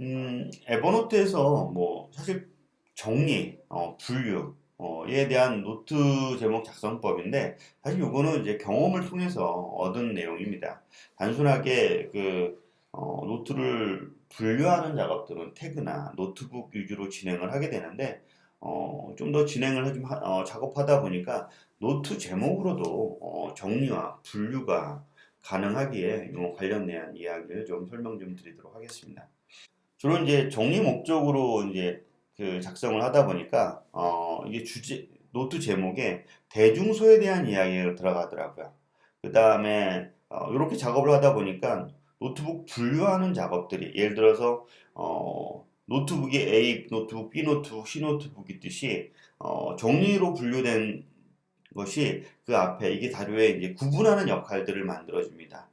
음, 에버노트에서 뭐 사실 정리, 어, 분류, 어, 에 대한 노트 제목 작성법인데 사실 요거는 이제 경험을 통해서 얻은 내용입니다. 단순하게 그 어, 노트를 분류하는 작업들은 태그나 노트북 위주로 진행을 하게 되는데 어, 좀 더 진행을 좀 하- 어, 작업하다 보니까 노트 제목으로도 어, 정리와 분류가 가능하기에 이 관련된 이야기를 좀 설명 좀 드리도록 하겠습니다. 주로 이제 정리 목적으로 이제 그 작성을 하다 보니까 어 이게 주제 노트 제목에 대중소에 대한 이야기가 들어가더라고요. 그 다음에 어 이렇게 작업을 하다 보니까 노트북 분류하는 작업들이 예를 들어서 어 노트북이 A 노트북, B 노트북, C 노트북 있듯이 어 정리로 분류된 것이 그 앞에 이게 자료에 이제 구분하는 역할들을 만들어줍니다.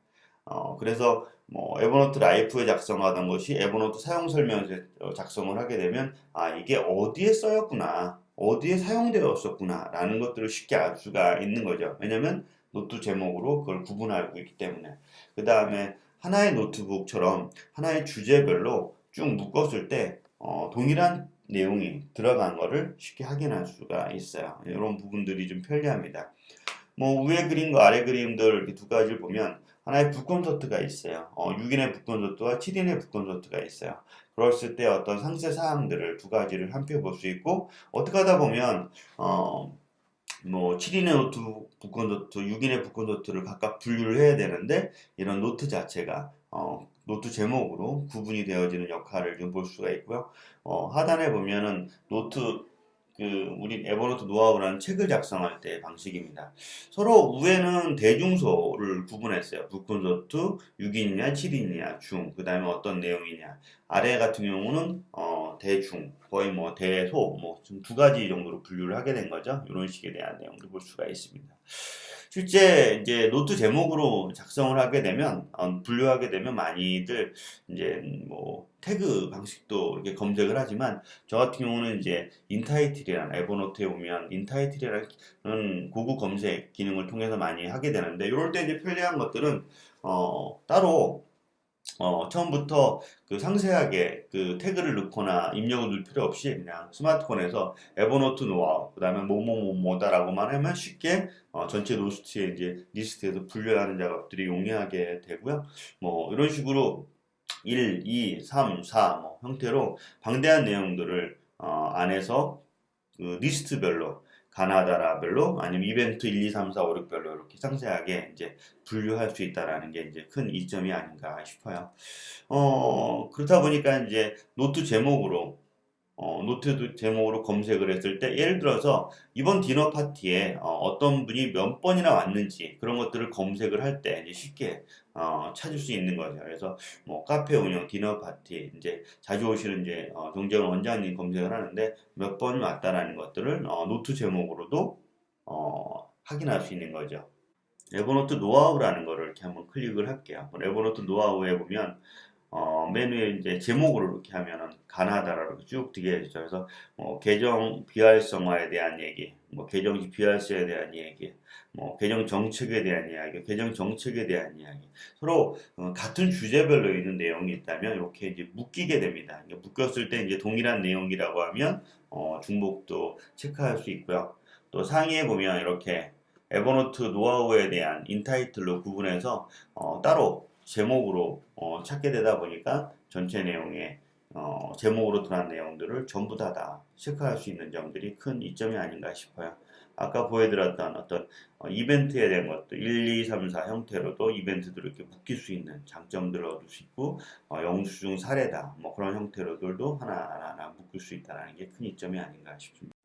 어, 그래서 뭐 에버노트 라이프에 작성하던 것이 에버노트 사용 설명서에 어, 작성을 하게 되면 아 이게 어디에 쓰였구나 어디에 사용되었었구나 라는 것들을 쉽게 알 수가 있는 거죠. 왜냐면 노트 제목으로 그걸 구분하고 있기 때문에. 그 다음에 하나의 노트북처럼 하나의 주제별로 쭉 묶었을 때 어, 동일한 내용이 들어간 거를 쉽게 확인할 수가 있어요. 이런 부분들이 좀 편리합니다. 뭐 위에 그림과 아래 그림들 이렇게 두 가지를 보면 하나의 북 콘서트가 있어요. 어, 6인의 북 콘서트와 7인의 북 콘서트가 있어요. 그랬을 때 어떤 상세 사항들을 두 가지를 함께 볼 수 있고 어떻게 하다 보면 어, 뭐 7인의 노트 북 콘서트, 6인의 북 콘서트를 각각 분류를 해야 되는데 이런 노트 자체가 어, 노트 제목으로 구분이 되어지는 역할을 좀 볼 수가 있고요. 어, 하단에 보면은 노트 그 우리 에버노트 노하우라는 책을 작성할 때 방식입니다. 서로 위에는 대중소를 구분했어요. 북콘서트 6인이냐 7인이냐 중, 그 다음에 어떤 내용이냐. 아래 같은 경우는 어, 대중, 거의 뭐 대소, 뭐두 가지 정도로 분류를 하게 된 거죠. 이런 식에 대한 내용도 볼 수가 있습니다. 실제 이제 노트 제목으로 작성을 하게 되면 어, 분류하게 되면 많이들 이제 뭐 태그 방식도 이렇게 검색을 하지만 저 같은 경우는 이제 인타이틀이라는 에버노트에 보면 인타이틀이라는 고급 검색 기능을 통해서 많이 하게 되는데 이럴 때 이제 편리한 것들은 어 따로 어, 처음부터 그 상세하게 그 태그를 넣거나 입력을 넣을 필요 없이 그냥 스마트폰에서 에버노트 노하우, 그 다음에 뭐뭐뭐뭐다라고만 하면 쉽게 어, 전체 노스트에 이제 리스트에서 분류하는 작업들이 용이하게 되고요. 뭐 이런 식으로 1, 2, 3, 4 뭐 형태로 방대한 내용들을 어, 안에서 그 리스트별로 가나다라별로 아니면 이벤트 1, 2, 3, 4, 5, 6별로 이렇게 상세하게 이제 분류할 수 있다라는 게 이제 큰 이점이 아닌가 싶어요. 어, 그렇다 보니까 이제 노트 제목으로 어, 노트 제목으로 검색을 했을 때 예를 들어서 이번 디너 파티에 어, 떤 분이 몇 번이나 왔는지 그런 것들을 검색을 할 때 쉽게 어, 찾을 수 있는 거죠. 그래서 뭐 카페 운영, 디너 파티 이제 자주 오시는 이제 어, 정재원 원장님 검색을 하는데 몇 번 왔다라는 것들을 어, 노트 제목으로도 어, 확인할 수 있는 거죠. 에버노트 노하우라는 거를 이렇게 한번 클릭을 할게요. 에버노트 노하우에 보면 어, 메뉴에 이제 제목으로 이렇게 하면은 가나다라고 쭉 되게 되죠. 그래서 뭐 계정 비활성화에 대한 얘기, 뭐 계정 비활성에 대한 얘기, 뭐 계정 정책에 대한 이야기, 계정 정책에 대한 이야기. 서로 어, 같은 주제별로 있는 내용이 있다면 이렇게 이제 묶이게 됩니다. 묶였을 때 이제 동일한 내용이라고 하면 어, 중복도 체크할 수 있고요. 또 상위에 보면 이렇게 에버노트 노하우에 대한 인타이틀로 구분해서 어, 따로 제목으로 어, 찾게 되다 보니까 전체 내용에 어, 제목으로 들어간 내용들을 전부 다, 다 체크할 수 있는 점들이 큰 이점이 아닌가 싶어요. 아까 보여드렸던 어떤 어, 이벤트에 대한 것도 1, 2, 3, 4 형태로도 이벤트들을 이렇게 묶일 수 있는 장점들을 얻을 수 있고 어, 영수증 사례다 뭐 그런 형태로들도 하나하나 묶을 수 있다는 게 큰 이점이 아닌가 싶습니다.